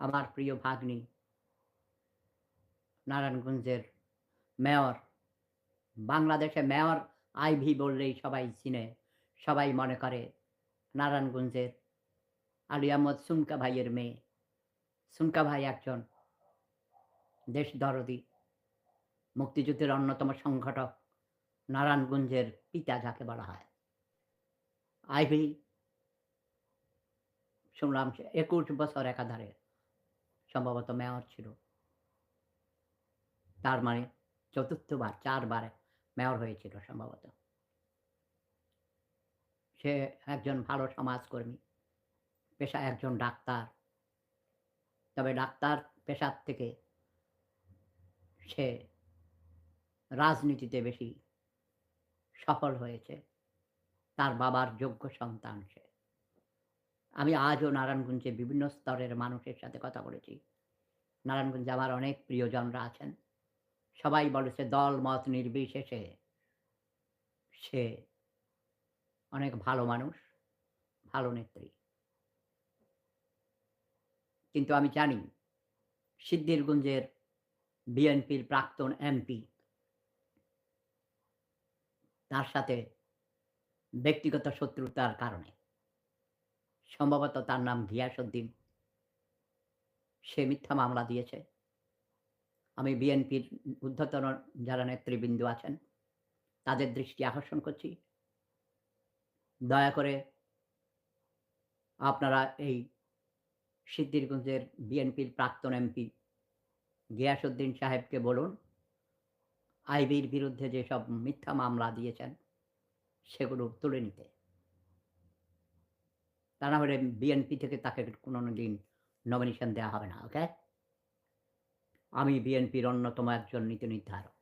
আমার প্রিয় ভাগ্নি, নারায়ণগঞ্জের মেয়র বাংলাদেশে মেয়র আইভি বললেই সবাই চিনে, সবাই মনে করে নারায়ণগঞ্জের আলী আহমদ সুনকা ভাইয়ের মেয়ে। সুনকা ভাই একজন দেশ দরদি, মুক্তিযুদ্ধের অন্যতম সংগঠক, নারায়ণগঞ্জের পিতা যাকে বলা হয়। আইভি, শুনলাম একুশ বছর একাধারে সম্ভবত মেয়র ছিল। তার মানে চতুর্থবার, চারবার মেয়র হয়েছিল সম্ভবত। সে একজন ভালো সমাজকর্মী, পেশা একজন ডাক্তার। তবে ডাক্তার পেশার থেকে সে রাজনীতিতে বেশি সফল হয়েছে। তার বাবার যোগ্য সন্তান সে। আমি আজও নারায়ণগঞ্জে বিভিন্ন স্তরের মানুষের সাথে কথা বলেছি। নারায়ণগঞ্জে আমার অনেক প্রিয়জনরা আছেন। সবাই বলেছে দল মত নির্বিশেষে সে অনেক ভালো মানুষ, ভালো নেত্রী। কিন্তু আমি জানি সিদ্ধিরগঞ্জের বিএনপির প্রাক্তন এমপি তার সাথে ব্যক্তিগত শত্রুতার কারণে। সম্ভবত তার নাম গিয়াসউদ্দিন সে মিথ্যা মামলা দিয়েছে। আমি বিএনপির ঊর্ধ্বতন যারা নেতৃবৃন্দ আছেন, তাদের দৃষ্টি আকর্ষণ করছি। দয়া করে আপনারা এই সিদ্ধিরগঞ্জের বিএনপির প্রাক্তন এমপি গিয়াসউদ্দিন সাহেবকে বলুন, আইবির বিরুদ্ধে যেসব মিথ্যা মামলা দিয়েছেন, সেগুলো তুলে নিতে। তা না হলে বিএনপি থেকে তাকে কোনো দিন নমিনেশন দেওয়া হবে না ওকে আমি বিএনপির অন্যতম একজন নীতি নির্ধারক।